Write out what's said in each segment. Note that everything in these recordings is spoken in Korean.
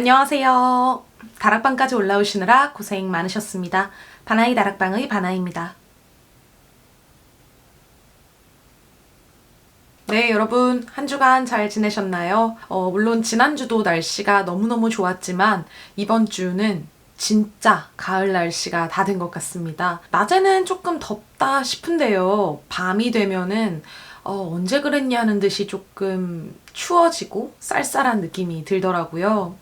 안녕하세요. 다락방까지 올라오시느라 고생 많으셨습니다. 바나이 다락방의 바나입니다. 네, 여러분, 한 주간 잘 지내셨나요? 어, 물론 지난주도 날씨가 너무너무 좋았지만, 이번 주는 진짜 가을 날씨가 다 된 것 같습니다. 낮에는 조금 덥다 싶은데요. 밤이 되면은, 어, 언제 그랬냐는 듯이 조금 추워지고 쌀쌀한 느낌이 들더라고요.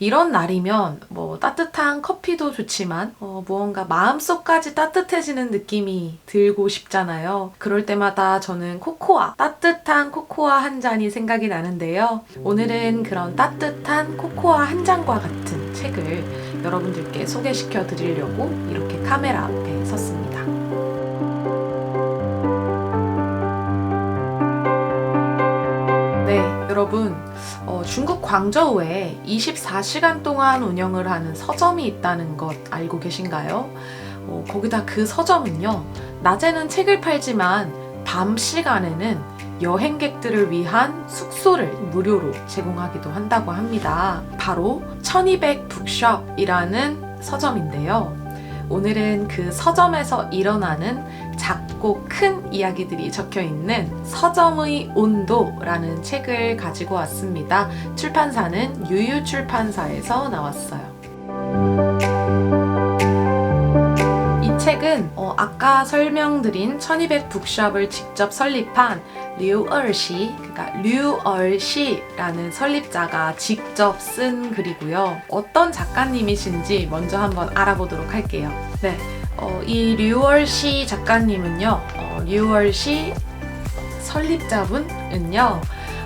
이런 날이면 뭐 따뜻한 커피도 좋지만 어, 무언가 마음속까지 따뜻해지는 느낌이 들고 싶잖아요. 그럴 때마다 저는 코코아, 따뜻한 코코아 한 잔이 생각이 나는데요. 오늘은 그런 따뜻한 코코아 한 잔과 같은 책을 여러분들께 소개시켜 드리려고 이렇게 카메라 앞에 섰습니다. 네, 여러분. 어, 중국 광저우에 24시간 동안 운영을 하는 서점이 있다는 것 알고 계신가요? 어, 거기다 그 서점은요, 낮에는 책을 팔지만 밤 시간에는 여행객들을 위한 숙소를 무료로 제공하기도 한다고 합니다. 바로 1200 북숍이라는 서점인데요. 오늘은 그 서점에서 일어나는 작고 큰 이야기들이 적혀 있는 서점의 온도라는 책을 가지고 왔습니다. 출판사는 유유 출판사에서 나왔어요. 이 책은 어, 아까 설명드린 1200 북숍을 직접 설립한 류얼시, 그러니까 류얼시라는 설립자가 직접 쓴 글이고요. 어떤 작가님이신지 먼저 한번 알아보도록 할게요. 네, 어, 이 류얼시 작가님은요, 어, 류얼시 설립자분은요,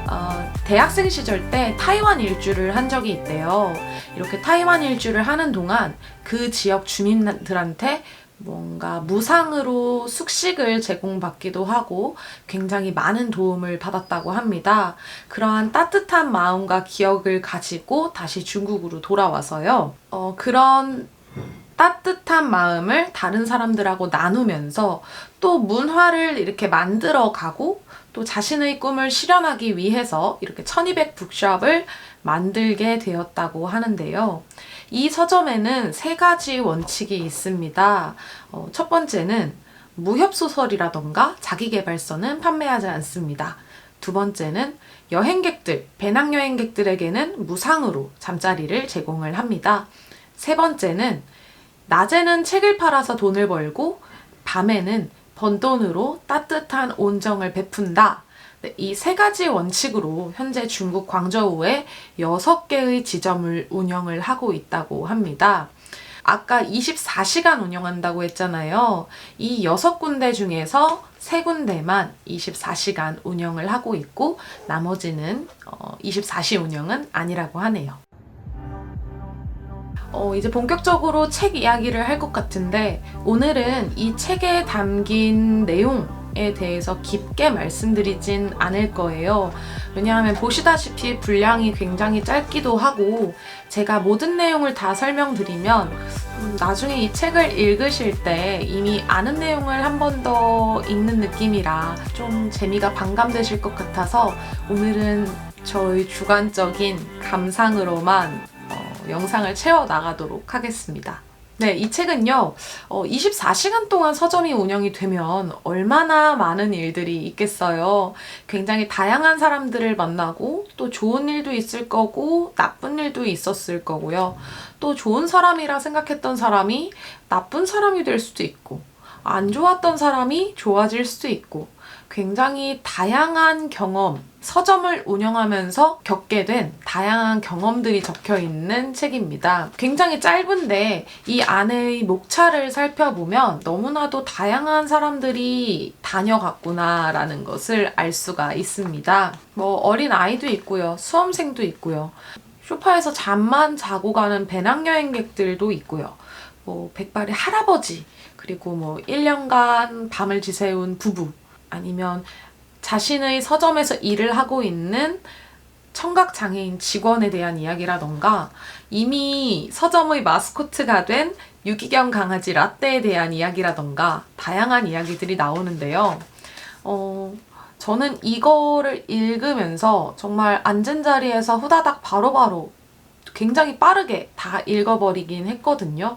어, 대학생 시절 때 타이완 일주를 한 적이 있대요. 이렇게 타이완 일주를 하는 동안 그 지역 주민들한테 뭔가 무상으로 숙식을 제공받기도 하고 굉장히 많은 도움을 받았다고 합니다. 그러한 따뜻한 마음과 기억을 가지고 다시 중국으로 돌아와서요. 어, 그런 따뜻한 마음을 다른 사람들하고 나누면서 또 문화를 이렇게 만들어 가고 또 자신의 꿈을 실현하기 위해서 이렇게 1200 북숍을 만들게 되었다고 하는데요. 이 서점에는 세 가지 원칙이 있습니다. 어, 첫 번째는 무협소설이라던가 자기개발서는 판매하지 않습니다. 두 번째는 여행객들, 배낭여행객들에게는 무상으로 잠자리를 제공을 합니다. 세 번째는 낮에는 책을 팔아서 돈을 벌고 밤에는 번 돈으로 따뜻한 온정을 베푼다. 네, 이세 가지 원칙으로 현재 중국 광저우에 6개의 지점을 운영을 하고 있다고 합니다. 아까 24시간 운영한다고 했잖아요. 이 6군데 중에서 3군데만 24시간 운영을 하고 있고 나머지는 24시 운영은 아니라고 하네요. 어, 이제 본격적으로 책 이야기를 할 것 같은데 오늘은 이 책에 담긴 내용 에 대해서 깊게 말씀드리진 않을 거예요. 왜냐하면 보시다시피 분량이 굉장히 짧기도 하고 제가 모든 내용을 다 설명드리면 음, 나중에 이 책을 읽으실 때 이미 아는 내용을 한 번 더 읽는 느낌이라 좀 재미가 반감되실 것 같아서 오늘은 저의 주관적인 감상으로만 어, 영상을 채워 나가도록 하겠습니다. 네, 이 책은요, 어, 24시간 동안 서점이 운영이 되면 얼마나 많은 일들이 있겠어요. 굉장히 다양한 사람들을 만나고, 또 좋은 일도 있을 거고, 나쁜 일도 있었을 거고요. 또 좋은 사람이라 생각했던 사람이 나쁜 사람이 될 수도 있고, 안 좋았던 사람이 좋아질 수도 있고, 굉장히 다양한 경험, 서점을 운영하면서 겪게 된 다양한 경험들이 적혀 있는 책입니다. 굉장히 짧은데 이 안의 목차를 살펴보면 너무나도 다양한 사람들이 다녀갔구나라는 것을 알 수가 있습니다. 뭐 어린 아이도 있고요. 수험생도 있고요. 소파에서 잠만 자고 가는 배낭여행객들도 있고요. 뭐 백발의 할아버지, 그리고 뭐 1년간 밤을 지새운 부부, 아니면 자신의 서점에서 일을 하고 있는 청각 장애인 직원에 대한 이야기라던가 이미 서점의 마스코트가 된 유기견 강아지 라떼에 대한 이야기라던가 다양한 이야기들이 나오는데요. 어, 저는 이거를 읽으면서 정말 앉은 자리에서 후다닥 바로바로 굉장히 빠르게 다 읽어버리긴 했거든요.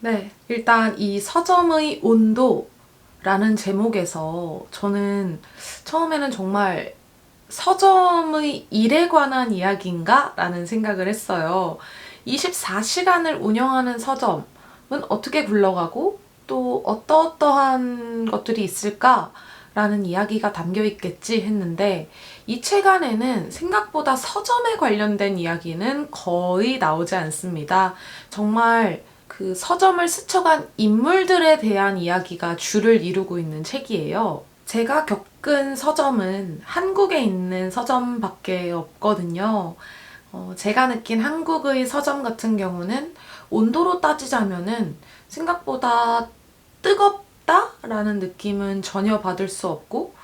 네, 일단 이 서점의 온도라는 제목에서 저는 처음에는 정말 서점의 일에 관한 이야기인가? 라는 생각을 했어요. 24시간을 운영하는 서점은 어떻게 굴러가고 또 어떠어떠한 것들이 있을까? 라는 이야기가 담겨 있겠지 했는데 이 책 안에는 생각보다 서점에 관련된 이야기는 거의 나오지 않습니다. 정말 그 서점을 스쳐간 인물들에 대한 이야기가 주를 이루고 있는 책이에요. 제가 겪은 서점은 한국에 있는 서점밖에 없거든요. 어, 제가 느낀 한국의 서점 같은 경우는 온도로 따지자면은 생각보다 뜨겁다라는 느낌은 전혀 받을 수 없고,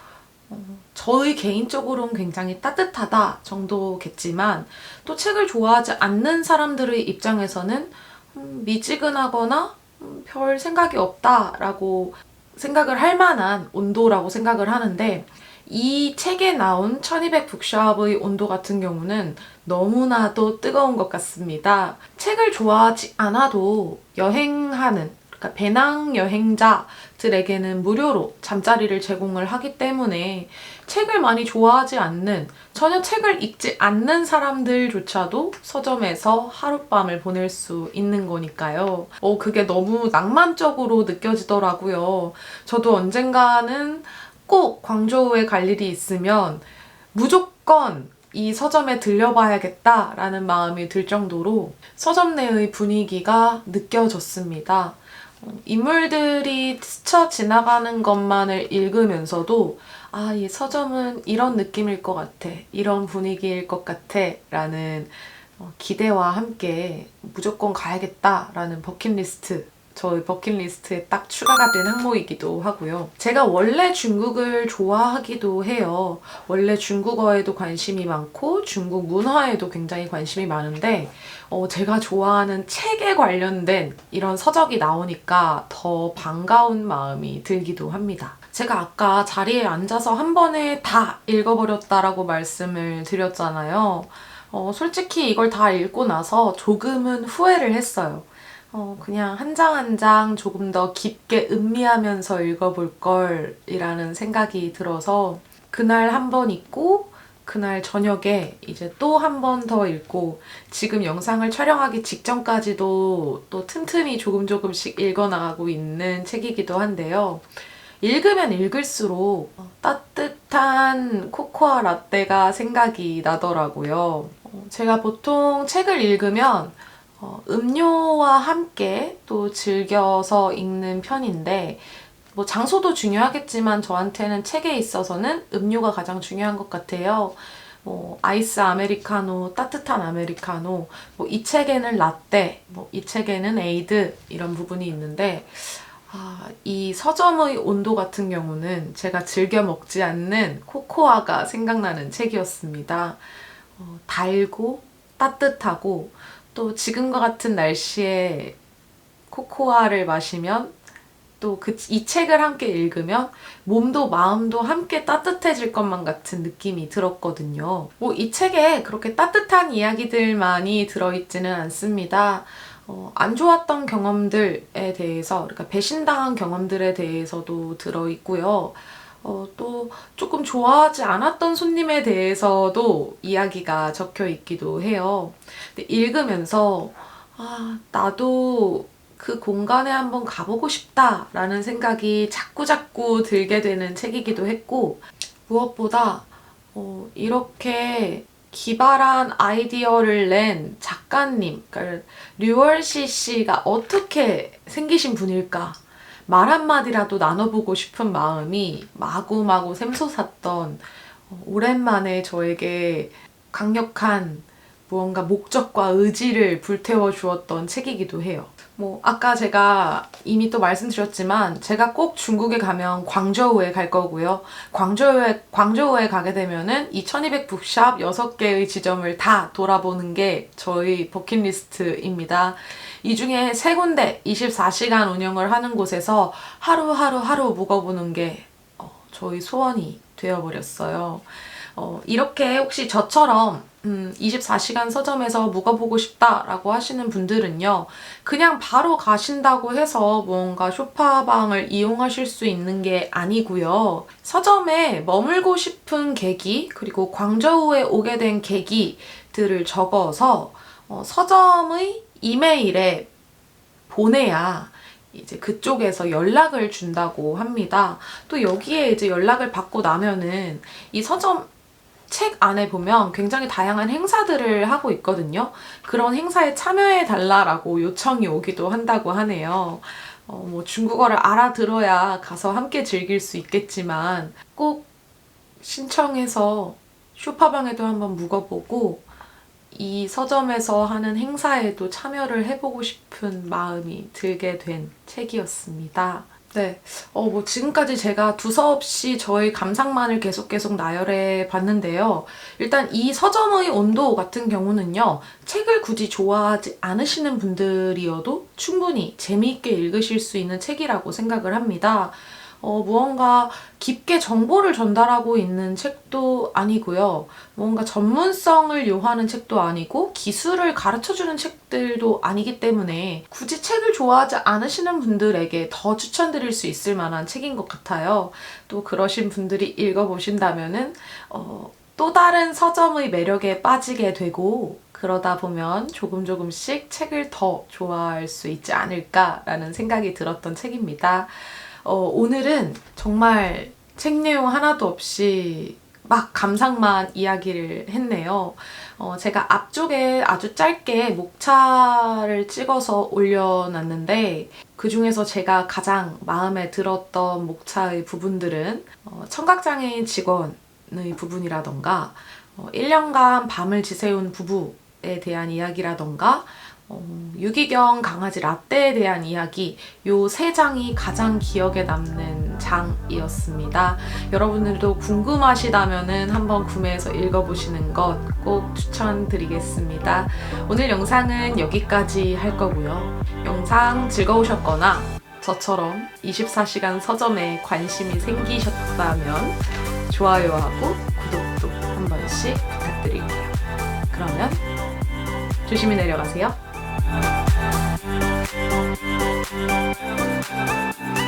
어, 저의 개인적으로는 굉장히 따뜻하다 정도겠지만, 또 책을 좋아하지 않는 사람들의 입장에서는 음, 미지근하거나 음, 별 생각이 없다라고 생각을 할 만한 온도라고 생각을 하는데 이 책에 나온 1200 북샵의 온도 같은 경우는 너무나도 뜨거운 것 같습니다. 책을 좋아하지 않아도 여행하는 그러니까 배낭 여행자들에게는 무료로 잠자리를 제공을 하기 때문에 책을 많이 좋아하지 않는 전혀 책을 읽지 않는 사람들조차도 서점에서 하룻밤을 보낼 수 있는 거니까요. 어, 그게 너무 낭만적으로 느껴지더라고요. 저도 언젠가는 꼭 광저우에 갈 일이 있으면 무조건 이 서점에 들려봐야겠다라는 마음이 들 정도로 서점 내의 분위기가 느껴졌습니다. 인물들이 스쳐 지나가는 것만을 읽으면서도 아, 이 서점은 이런 느낌일 것 같아. 이런 분위기일 것 같아. 라는 어, 기대와 함께 무조건 가야겠다라는 버킷리스트 저의 버킷리스트에 딱 추가가 된 항목이기도 하고요. 제가 원래 중국을 좋아하기도 해요. 원래 중국어에도 관심이 많고 중국 문화에도 굉장히 관심이 많은데 어, 제가 좋아하는 책에 관련된 이런 서적이 나오니까 더 반가운 마음이 들기도 합니다. 제가 아까 자리에 앉아서 한 번에 다 읽어버렸다라고 말씀을 드렸잖아요. 어, 솔직히 이걸 다 읽고 나서 조금은 후회를 했어요. 어, 그냥 한 장 한 장 조금 더 깊게 음미하면서 읽어볼 걸이라는 생각이 들어서 그날 한 번 읽고 그날 저녁에 이제 또 한 번 더 읽고 지금 영상을 촬영하기 직전까지도 또 틈틈이 조금 조금씩 읽어나가고 있는 책이기도 한데요. 읽으면 읽을수록 따뜻한 코코아 라떼가 생각이 나더라고요. 어, 제가 보통 책을 읽으면 어, 음료와 함께 또 즐겨서 읽는 편인데 뭐 장소도 중요하겠지만 저한테는 책에 있어서는 음료가 가장 중요한 것 같아요. 뭐 아이스 아메리카노, 따뜻한 아메리카노, 뭐 이 책에는 라떼, 뭐 이 책에는 에이드 이런 부분이 있는데 아, 이 서점의 온도 같은 경우는 제가 즐겨 먹지 않는 코코아가 생각나는 책이었습니다. 어, 달고 따뜻하고 또 지금과 같은 날씨에 코코아를 마시면 또 그 이 책을 함께 읽으면 몸도 마음도 함께 따뜻해질 것만 같은 느낌이 들었거든요. 뭐 이 책에 그렇게 따뜻한 이야기들만이 들어있지는 않습니다. 어, 안 좋았던 경험들에 대해서, 그러니까 배신당한 경험들에 대해서도 들어있고요. 어, 또 조금 좋아하지 않았던 손님에 대해서도 이야기가 적혀 있기도 해요. 근데 읽으면서, 아, 나도 그 공간에 한번 가보고 싶다라는 생각이 자꾸자꾸 들게 되는 책이기도 했고, 무엇보다, 어, 이렇게 기발한 아이디어를 낸 작가님, 그러니까 류월시 씨가 어떻게 생기신 분일까? 말 한마디라도 나눠보고 싶은 마음이 마구마구 샘솟았던 어, 오랜만에 저에게 강력한 무언가 목적과 의지를 불태워 주었던 책이기도 해요. 뭐 아까 제가 이미 또 말씀드렸지만 제가 꼭 중국에 가면 광저우에 갈 거고요. 광저우에 광저우에 가게 되면은 이1200 북샵 6개의 지점을 다 돌아보는 게 저희 버킷리스트입니다. 이 중에 세 군데 24시간 운영을 하는 곳에서 하루하루 하루 묵어보는 게 어, 저희 소원이 되어버렸어요. 어, 이렇게 혹시 저처럼 음, 24시간 서점에서 묵어보고 싶다라고 하시는 분들은요, 그냥 바로 가신다고 해서 뭔가 쇼파방을 이용하실 수 있는 게 아니고요. 서점에 머물고 싶은 계기, 그리고 광저우에 오게 된 계기들을 적어서 어, 서점의 이메일에 보내야 이제 그쪽에서 연락을 준다고 합니다. 또 여기에 이제 연락을 받고 나면은 이 서점 책 안에 보면 굉장히 다양한 행사들을 하고 있거든요. 그런 행사에 참여해 달라라고 요청이 오기도 한다고 하네요. 어, 뭐 중국어를 알아들어야 가서 함께 즐길 수 있겠지만 꼭 신청해서 쇼파방에도 한번 묵어보고 이 서점에서 하는 행사에도 참여를 해보고 싶은 마음이 들게 된 책이었습니다. 네. 어, 뭐, 지금까지 제가 두서없이 저의 감상만을 계속 계속 나열해 봤는데요. 일단 이 서점의 온도 같은 경우는요, 책을 굳이 좋아하지 않으시는 분들이어도 충분히 재미있게 읽으실 수 있는 책이라고 생각을 합니다. 어, 무언가 깊게 정보를 전달하고 있는 책도 아니고요. 뭔가 전문성을 요하는 책도 아니고 기술을 가르쳐주는 책들도 아니기 때문에 굳이 책을 좋아하지 않으시는 분들에게 더 추천드릴 수 있을 만한 책인 것 같아요. 또 그러신 분들이 읽어보신다면은 어, 또 다른 서점의 매력에 빠지게 되고 그러다 보면 조금 조금씩 책을 더 좋아할 수 있지 않을까라는 생각이 들었던 책입니다. 어, 오늘은 정말 책 내용 하나도 없이 막 감상만 이야기를 했네요. 어, 제가 앞쪽에 아주 짧게 목차를 찍어서 올려놨는데 그 중에서 제가 가장 마음에 들었던 목차의 부분들은 어, 청각장애인 직원의 부분이라던가 어, 1년간 밤을 지새운 부부에 대한 이야기라던가 어, 유기견 강아지 라떼에 대한 이야기 요 세 장이 가장 기억에 남는 장이었습니다. 여러분들도 궁금하시다면 한번 구매해서 읽어보시는 것 꼭 추천드리겠습니다. 오늘 영상은 여기까지 할 거고요. 영상 즐거우셨거나 저처럼 24시간 서점에 관심이 생기셨다면 좋아요하고 구독도 한 번씩 부탁드릴게요. 그러면 조심히 내려가세요. Thank